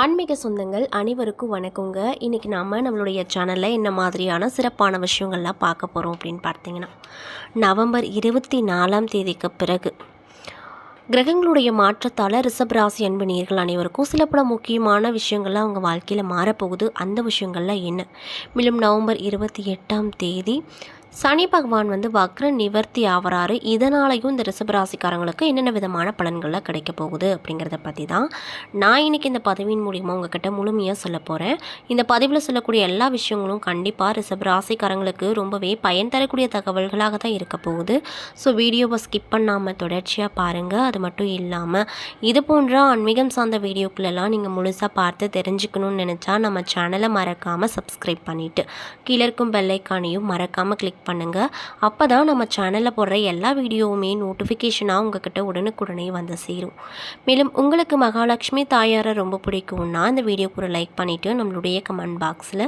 ஆன்மீக சொந்தங்கள் அனைவருக்கும் வணக்கங்க. இன்றைக்கி நாம் நம்மளுடைய சேனலில் என்ன மாதிரியான சிறப்பான விஷயங்கள்லாம் பார்க்க போகிறோம் அப்படின்னு பார்த்தீங்கன்னா நவம்பர் இருபத்தி நாலாம் தேதிக்கு பிறகு கிரகங்களுடைய மாற்றத்தால் ரிஷப் ராசி அன்பு நேர்கள் அனைவருக்கும் சில பல முக்கியமான விஷயங்கள்லாம் அவங்க வாழ்க்கையில் மாறப்போகுது. அந்த விஷயங்கள்லாம் என்ன? மேலும் நவம்பர் இருபத்தி எட்டாம் தேதி சனி பகவான் வந்து வக்ர நிவர்த்தி ஆகிறாரு இதனாலையும் இந்த ரிசபராசிக்காரங்களுக்கு என்னென்ன விதமான பலன்கள்லாம் கிடைக்க போகுது அப்படிங்கிறத பற்றி தான் நான் இன்னைக்கு இந்த பதவியின் மூலியமாக உங்ககிட்ட முழுமையாக சொல்ல போகிறேன் இந்த பதிவில் சொல்லக்கூடிய எல்லா விஷயங்களும் கண்டிப்பாக ரிசபராசிக்காரங்களுக்கு ரொம்பவே பயன் தரக்கூடிய தகவல்களாக தான் இருக்க போகுது. ஸோ வீடியோவை ஸ்கிப் பண்ணாமல் தொடர்ச்சியாக பாருங்கள் அது மட்டும் இல்லாமல் இது போன்ற ஆன்மீகம் சார்ந்த வீடியோக்களெல்லாம் நீங்கள் முழுசாக பார்த்து தெரிஞ்சுக்கணும்னு நினச்சா நம்ம சேனலை மறக்காமல் சப்ஸ்கிரைப் பண்ணிவிட்டு கீழே இருக்கும் பெல்லைக்கானையும் மறக்காமல் கிளிக் பண்ணுங்கள் அப்போ தான் நம்ம சேனலில் போடுற எல்லா வீடியோவுமே நோட்டிஃபிகேஷனாக உங்ககிட்ட உடனுக்குடனே வந்து சேரும். மேலும் உங்களுக்கு மகாலட்சுமி தாயாரை ரொம்ப பிடிக்கும்னா இந்த வீடியோக்கு ஒரு லைக் பண்ணிவிட்டு நம்மளுடைய கமெண்ட் பாக்ஸில்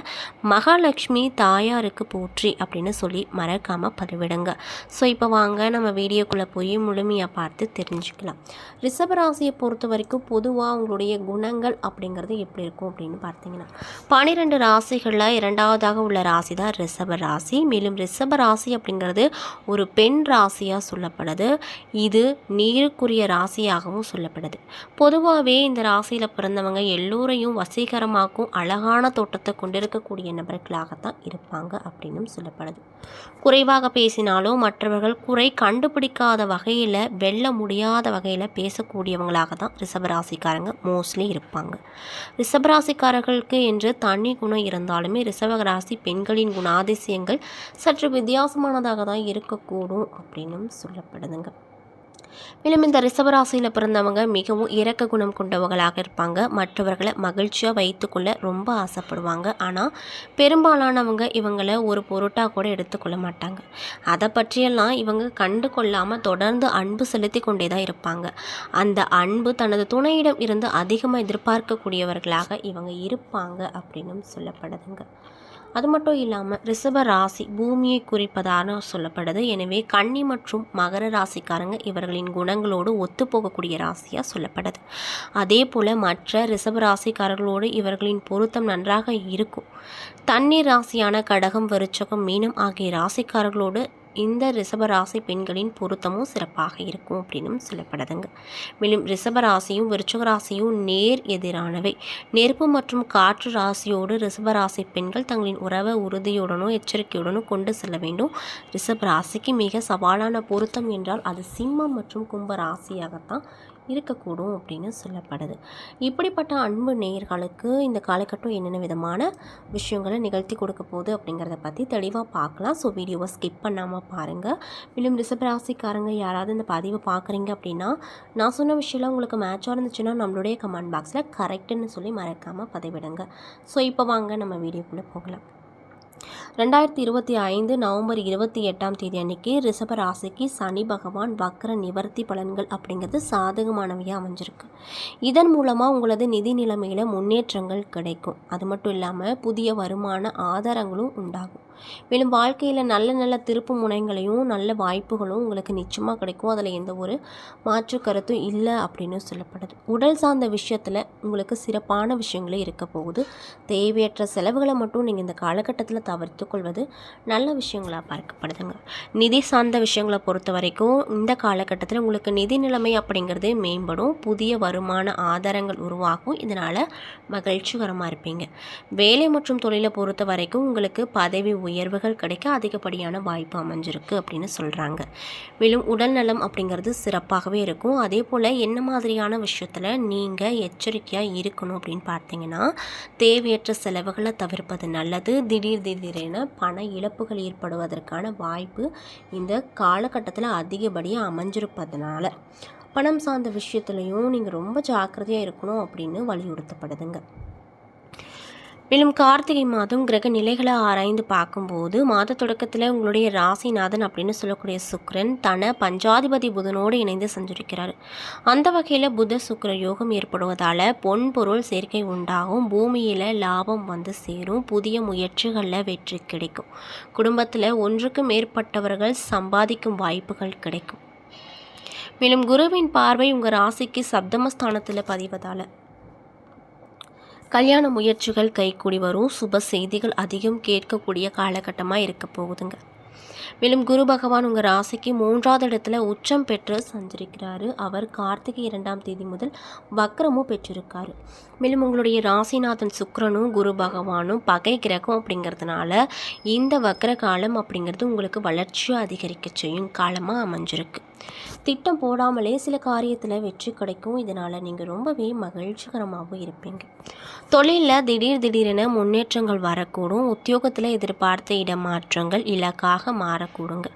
மகாலட்சுமி தாயாருக்கு போற்றி அப்படின்னு சொல்லி மறக்காமல் பதிவிடுங்க. ஸோ இப்போ வாங்க நம்ம வீடியோக்குள்ளே போய் முழுமையாக பார்த்து தெரிஞ்சுக்கலாம். ரிஷபராசியை பொறுத்த வரைக்கும் பொதுவாக அவங்களுடைய குணங்கள் அப்படிங்கிறது எப்படி இருக்கும் அப்படின்னு பார்த்தீங்கன்னா பன்னிரெண்டு ராசிகளில் இரண்டாவதாக உள்ள ராசி தான் ரிஷப ராசி. மேலும் ரிஷப ராசி அப்படிங்கிறது ஒரு பெண் ராசியாக சொல்லப்படுது. இது நீருக்குரிய ராசியாகவும் சொல்லப்படுது. பொதுவாகவே இந்த ராசியில் பிறந்தவங்க எல்லோரையும் வசீகரமாக்கும் அழகான தோட்டத்தை கொண்டிருக்கக்கூடிய நபர்களாகத்தான் இருப்பாங்க அப்படின்னும் சொல்லப்படுது. குறைவாக பேசினாலோ மற்றவர்கள் குறை கண்டுபிடிக்காத வகையில் வெல்ல முடியாத வகையில் பேசக்கூடியவங்களாக தான் ரிஷபராசிக்காரங்க மோஸ்ட்லி இருப்பாங்க. ரிஷபராசிக்காரர்களுக்கு என்று தனி குணம் இருந்தாலுமே ரிஷபராசி பெண்களின் குணாதிசயங்கள் சற்று வித்தியாசமானதாக தான் இருக்கக்கூடும் அப்படின்னும் சொல்லப்படுதுங்க. மேலும் இந்த ரிசவராசியில் பிறந்தவங்க மிகவும் இரக்க குணம் கொண்டவங்களாக இருப்பாங்க. மற்றவர்களை மகிழ்ச்சியாக வைத்துக்கொள்ள ரொம்ப ஆசைப்படுவாங்க. ஆனால் பெரும்பாலானவங்க இவங்களை ஒரு பொருட்டாக கூட எடுத்துக்கொள்ள மாட்டாங்க. அதை பற்றியெல்லாம் இவங்க கண்டு கொள்ளாமல் தொடர்ந்து அன்பு செலுத்தி கொண்டே தான் இருப்பாங்க. அந்த அன்பு தனது துணையிடம் இருந்து அதிகமாக எதிர்பார்க்கக்கூடியவர்களாக இவங்க இருப்பாங்க அப்படின்னும் சொல்லப்படுதுங்க. அது மட்டும் இல்லாமல் ரிஷப ராசி பூமியை குறிப்பதாக சொல்லப்படுது. எனவே கன்னி மற்றும் மகர ராசிக்காரங்க இவர்களின் குணங்களோடு ஒத்துப்போகக்கூடிய ராசியாக சொல்லப்படுது. அதே போல் மற்ற ரிஷப ராசிக்காரர்களோடு இவர்களின் பொருத்தம் நன்றாக இருக்கும். தண்ணீர் ராசியான கடகம் விருச்சகம் மீனம் ஆகிய ராசிக்காரர்களோடு இந்த ரிஷபராசி பெண்களின் பொருத்தமும் சிறப்பாக இருக்கும் அப்படின்னும் சொல்லப்படுதுங்க. மேலும் ரிஷபராசியும் ராசியும் ராசியும் நேர் எதிரானவை. நெருப்பு மற்றும் காற்று ராசியோடு ரிஷபராசி பெண்கள் தங்களின் உறவை உறுதியுடனும் எச்சரிக்கையுடனும் கொண்டு செல்ல வேண்டும். ரிஷபராசிக்கு மிக சவாலான பொருத்தம் என்றால் அது சிம்மம் மற்றும் கும்ப ராசியாகத்தான் இருக்கக்கூடும் அப்படின்னு சொல்லப்படுது. இப்படிப்பட்ட அன்பு நேயர்களுக்கு இந்த காலகட்டம் என்னென்ன விதமான விஷயங்களை நிகழ்த்தி கொடுக்க போகுது அப்படிங்கிறத பற்றி தெளிவாக பார்க்கலாம். ஸோ வீடியோவை ஸ்கிப் பண்ணாமல் பாருங்கள் மேலும் ரிசபராசிக்காரங்க யாராவது இந்த பதிவை பார்க்குறீங்க அப்படின்னா நான் சொன்ன விஷயம்லாம் உங்களுக்கு மேட்சாக இருந்துச்சுன்னா நம்மளுடைய கமெண்ட் பாக்ஸில் கரெக்டுன்னு சொல்லி மறக்காமல் பதிவிடுங்க. ஸோ இப்போ வாங்க நம்ம வீடியோக்குள்ளே போகலாம். ரெண்டாயிரத்தி இருபத்தி ஐந்து நவம்பர் இருபத்தி எட்டாம் தேதி அன்னைக்கு ரிஷப ராசிக்கு சனி பகவான் வக்ர நிவர்த்தி பலன்கள் அப்படிங்கிறது சாதகமானவையாக அமைஞ்சிருக்கு. இதன் மூலமாக உங்களது நிதி நிலைமையில் முன்னேற்றங்கள் கிடைக்கும். அது மட்டும் இல்லாமல் புதிய வருமான ஆதாரங்களும் உண்டாகும். மேலும் வாழ்க்கையில் நல்ல நல்ல திருப்பு முனைகளையும் நல்ல வாய்ப்புகளும் உங்களுக்கு நிச்சயமாக கிடைக்கும். அதில் எந்த ஒரு மாற்று கருத்தும் இல்லை அப்படின்னு சொல்லப்படுது. உடல் சார்ந்த விஷயத்தில் உங்களுக்கு சிறப்பான விஷயங்களே இருக்க போகுது. தேவையற்ற செலவுகளை மட்டும் நீங்கள் இந்த காலகட்டத்தில் தவிர்த்து கொள்வது நல்ல விஷயங்களாக பார்க்கப்படுதுங்க. நிதி சார்ந்த விஷயங்களை பொறுத்த வரைக்கும் இந்த காலகட்டத்தில் உங்களுக்கு நிதி நிலைமை அப்படிங்கிறது மேம்படும். புதிய வருமான ஆதாரங்கள் உருவாகும். இதனால் மகிழ்ச்சிகரமாக இருப்பீங்க. வேலை மற்றும் தொழிலை பொறுத்த வரைக்கும் உங்களுக்கு பதவி உயர்வுகள் கிடைக்க அதிகப்படியான வாய்ப்பு அமைஞ்சிருக்கு அப்படின்னு சொல்கிறாங்க மேலும் உடல் நலம் அப்படிங்கிறது சிறப்பாகவே இருக்கும். அதே போல் என்ன மாதிரியான விஷயத்தில் நீங்கள் எச்சரிக்கையாக இருக்கணும் அப்படின்னு பார்த்தீங்கன்னா தேவையற்ற செலவுகளை தவிர்ப்பது நல்லது. திடீர் திடீரென பண இழப்புகள் ஏற்படுவதற்கான வாய்ப்பு இந்த காலகட்டத்தில் அதிகப்படியாக அமைஞ்சிருப்பதனால. பணம் சார்ந்த விஷயத்துலையும் நீங்கள் ரொம்ப ஜாக்கிரதையாக இருக்கணும் அப்படின்னு வலியுறுத்தப்படுதுங்க. மேலும் கார்த்திகை மாதம் கிரக நிலைகளை ஆராய்ந்து பார்க்கும்போது மாத தொடக்கத்தில் உங்களுடைய ராசிநாதன் அப்படின்னு சொல்லக்கூடிய சுக்ரன் தன பஞ்சாதிபதி புதனோடு இணைந்து சஞ்சரிக்கிறார். அந்த வகையில் புத சுக்கர யோகம் ஏற்படுவதால் பொன் பொருள் சேர்க்கை உண்டாகும். பூமியில் லாபம் வந்து சேரும். புதிய முயற்சிகளில் வெற்றி கிடைக்கும். குடும்பத்தில் ஒன்றுக்கு மேற்பட்டவர்கள் சம்பாதிக்கும் வாய்ப்புகள் கிடைக்கும். மேலும் குருவின் பார்வை உங்கள் ராசிக்கு சப்தமஸ்தானத்தில் பதிவதால். கல்யாண முயற்சிகள் கைக்கூடி வரும். சுப செய்திகள் அதிகம் கேட்கக்கூடிய காலகட்டமாக இருக்க போகுதுங்க. மேலும் குரு பகவான் உங்கள் ராசிக்கு மூன்றாவது இடத்துல உச்சம் பெற்று சஞ்சரிக்கிறாரு. அவர் கார்த்திகை இரண்டாம் தேதி முதல் வக்ரமும் பெற்றிருக்காரு. மேலும் உங்களுடைய ராசிநாதன் சுக்கரனும் குரு பகவானும் பகை கிரகம் அப்படிங்கிறதுனால இந்த வக்ர காலம் அப்படிங்கிறது உங்களுக்கு வளர்ச்சியை அதிகரிக்க செய்யும் காலமாக அமைஞ்சிருக்கு. திட்டம் போடாமலே சில காரியத்தில் வெற்றி கிடைக்கும். இதனால் நீங்கள் ரொம்பவே மகிழ்ச்சிகரமாகவும் இருப்பீங்க. தொழிலில் திடீர் திடீரென முன்னேற்றங்கள் வரக்கூடும். உத்தியோகத்தில் எதிர்பார்த்த இடமாற்றங்கள் இலக்காக மாறக்கூடுங்க.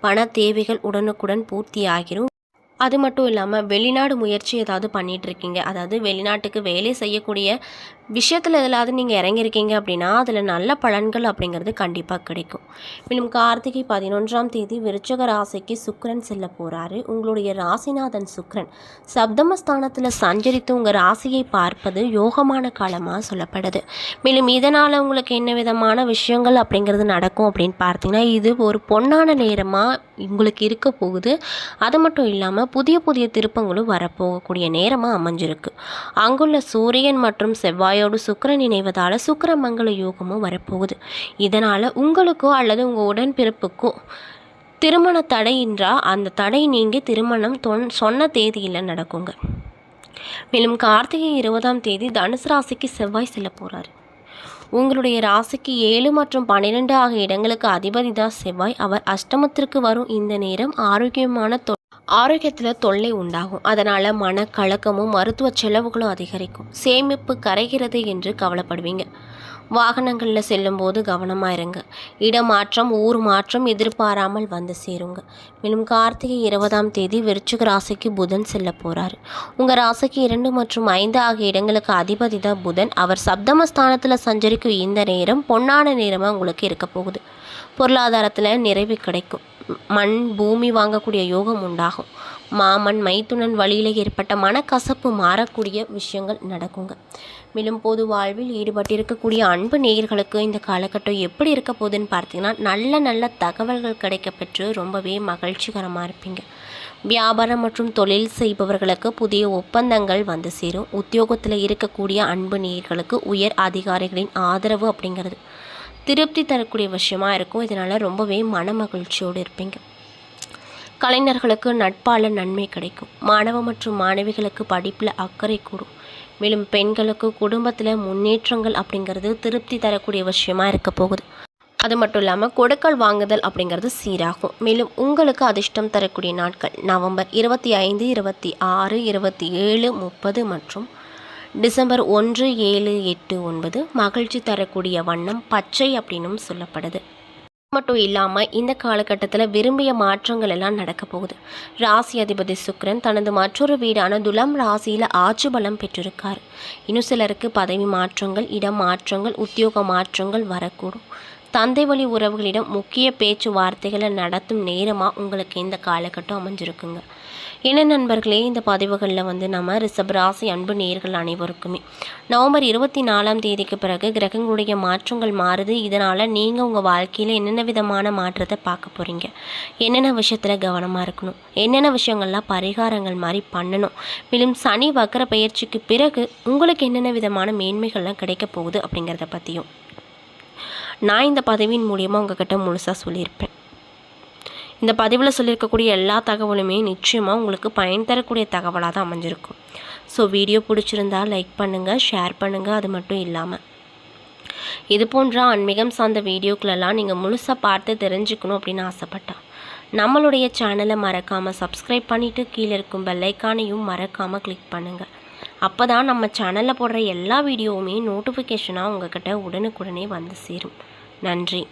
பண தேவைகள் உடனுக்குடன் பூர்த்தி ஆகிரும் அது மட்டும் இல்லாமல் வெளிநாடு முயற்சி ஏதாவது பண்ணிட்டு இருக்கீங்க. அதாவது வெளிநாட்டுக்கு வேலை செய்யக்கூடிய விஷயத்தில் எதிலாவது நீங்கள் இறங்கியிருக்கீங்க அப்படின்னா அதில் நல்ல பலன்கள் அப்படிங்கிறது கண்டிப்பாக கிடைக்கும். மேலும் கார்த்திகை பதினொன்றாம் தேதி விருச்சக ராசிக்கு சுக்கரன் செல்ல போகிறாரு உங்களுடைய ராசிநாதன் சுக்கரன் சப்தமஸ்தானத்தில் சஞ்சரித்து உங்கள் ராசியை பார்ப்பது யோகமான காலமாக சொல்லப்படுது. மேலும் இதனால் உங்களுக்கு என்ன விதமான விஷயங்கள் அப்படிங்கிறது நடக்கும் அப்படின்னு பார்த்தீங்கன்னா இது ஒரு பொன்னான நேரமாக உங்களுக்கு இருக்க போகுது. அது மட்டும் இல்லாமல் புதிய புதிய திருப்பங்களும் வரப்போகக்கூடிய நேரமாக அமைஞ்சிருக்கு. அங்குள்ள சூரியன் மற்றும் செவ்வாய் செவ்வாயோடு சுக்கரன் இணைவதால் சுக்கிரமங்கல யோகமும் வரப்போகுது. இதனால் உங்களுக்கோ அல்லது உங்கள் உடன்பிறப்புக்கோ திருமண தடையின்றா அந்த தடை நீங்கி திருமணம் தொன் சொன்ன தேதியில் நடக்குங்க. மேலும் கார்த்திகை இருபதாம் தேதி தனுசு ராசிக்கு செவ்வாய் செல்ல போகிறாரு உங்களுடைய ராசிக்கு ஏழு மற்றும் பன்னிரெண்டு ஆகிய இடங்களுக்கு அதிபதி தான் செவ்வாய். அவர் அஷ்டமத்திற்கு வரும் இந்த நேரம் ஆரோக்கியமான ஆரோக்கியத்தில் தொல்லை உண்டாகும். அதனால் மனக்கலக்கமும் மருத்துவ செலவுகளும் அதிகரிக்கும். சேமிப்பு கரைகிறது என்று கவலைப்படுவீங்க. வாகனங்களில் செல்லும்போது கவனமாக இருங்க. இடமாற்றம் ஊர் மாற்றம் எதிர்பாராமல் வந்து சேருங்க. மேலும் கார்த்திகை இருபதாம் தேதி விருச்சிக ராசிக்கு புதன் செல்ல போகிறாரு உங்கள் ராசிக்கு இரண்டு மற்றும் ஐந்து ஆகிய இடங்களுக்கு அதிபதி தான் புதன். அவர் சப்தமஸ்தானத்தில் சஞ்சரிக்கும் இந்த நேரம் பொன்னான நேரமாக உங்களுக்கு இருக்க போகுது. பொருளாதாரத்தில் நிறைவு கிடைக்கும். மண் பூமி வாங்கக்கூடிய யோகம் உண்டாகும். மாமன் மைத்துனன் வழியில் ஏற்பட்ட மனக்கசப்பு மாறக்கூடிய விஷயங்கள் நடக்குங்க. மேலும் பொது வாழ்வில் ஈடுபட்டிருக்கக்கூடிய அன்பு நேயர்களுக்கு இந்த காலகட்டம் எப்படி இருக்க போகுதுன்னு பார்த்தீங்கன்னா நல்ல நல்ல தகவல்கள் கிடைக்கப்பெற்று ரொம்பவே மகிழ்ச்சிகரமாக இருப்பீங்க. வியாபாரம் மற்றும் தொழில் செய்பவர்களுக்கு புதிய ஒப்பந்தங்கள் வந்து சேரும். உத்தியோகத்தில் இருக்கக்கூடிய அன்பு நேயர்களுக்கு உயர் அதிகாரிகளின் ஆதரவு அப்படிங்கிறது. திருப்தி தரக்கூடிய விஷயமா இருக்கும். இதனால் ரொம்பவே மன மகிழ்ச்சியோடு இருப்பீங்க. கலைஞர்களுக்கு நட்பால் நன்மை கிடைக்கும். மாணவ மற்றும் மாணவிகளுக்கு படிப்பில் அக்கறை கூடும். மேலும் பெண்களுக்கு குடும்பத்தில் முன்னேற்றங்கள் அப்படிங்கிறது திருப்தி தரக்கூடிய விஷயமா இருக்க போகுது. அது மட்டும் இல்லாமல் கொடுக்கல் வாங்குதல் அப்படிங்கிறது சீராகும். மேலும் உங்களுக்கு அதிர்ஷ்டம் தரக்கூடிய நாட்கள் நவம்பர் இருபத்தி ஐந்து இருபத்தி ஆறு இருபத்தி ஏழு முப்பது மற்றும் டிசம்பர் ஒன்று ஏழு எட்டு ஒன்பது மகிழ்ச்சி தரக்கூடிய வண்ணம் பச்சை அப்படின்னும் சொல்லப்படுது. மட்டும் இல்லாமல் இந்த காலகட்டத்தில் விரும்பிய மாற்றங்கள் எல்லாம் நடக்க போகுது. ராசி அதிபதி சுக்ரன் தனது மற்றொரு வீடான துலம் ராசியில் ஆட்சி பலம் பெற்றிருக்கார். இன்னும் சிலருக்கு பதவி மாற்றங்கள் இடம் மாற்றங்கள் உத்தியோக மாற்றங்கள் வரக்கூடும். தந்தை வழி உறவுகளிடம் முக்கிய பேச்சுவார்த்தைகளை நடத்தும் நேரமாக உங்களுக்கு இந்த காலகட்டம் அமைஞ்சிருக்குங்க. என்ன நண்பர்களே இந்த பதிவுகளில் வந்து நம்ம ரிஷபராசி அன்பு நேர்கள் அனைவருக்குமே. நவம்பர் இருபத்தி நாலாம் தேதிக்கு பிறகு கிரகங்களுடைய மாற்றங்கள் மாறுது. இதனால் நீங்கள் உங்கள் வாழ்க்கையில் என்னென்ன விதமான மாற்றத்தை பார்க்க போகிறீங்க என்னென்ன விஷயத்தில் கவனமாக இருக்கணும்? என்னென்ன விஷயங்கள்லாம் பரிகாரங்கள் மாதிரி பண்ணணும்? மேலும் சனி வக்கர பயிற்சிக்கு பிறகு உங்களுக்கு என்னென்ன விதமான மேன்மைகள்லாம் கிடைக்க போகுது அப்படிங்கிறத பற்றியும் நான் இந்த பதவியின் மூலியமாக உங்ககிட்ட முழுசாக சொல்லியிருப்பேன். இந்த பதிவில் சொல்லியிருக்கக்கூடிய எல்லா தகவலுமே நிச்சயமாக உங்களுக்கு பயன் தரக்கூடிய தகவலாக தான் அமைஞ்சிருக்கும். ஸோ வீடியோ பிடிச்சிருந்தா லைக் பண்ணுங்கள் ஷேர் பண்ணுங்கள் அது மட்டும் இல்லாமல் இது போன்ற ஆன்மீகம் சார்ந்த வீடியோக்களெல்லாம் நீங்கள் முழுசாக பார்த்து தெரிஞ்சுக்கணும் அப்படின்னு ஆசைப்பட்டேன் நம்மளுடைய சேனலை மறக்காமல் சப்ஸ்கிரைப் பண்ணிவிட்டு கீழே இருக்கும் பெல்லைக்கானையும் மறக்காமல் கிளிக் பண்ணுங்கள் அப்போ தான் நம்ம சேனலில் போடுற எல்லா வீடியோவுமே நோட்டிஃபிகேஷனாக உங்கள்கிட்ட உடனுக்குடனே வந்து சேரும். நன்றி.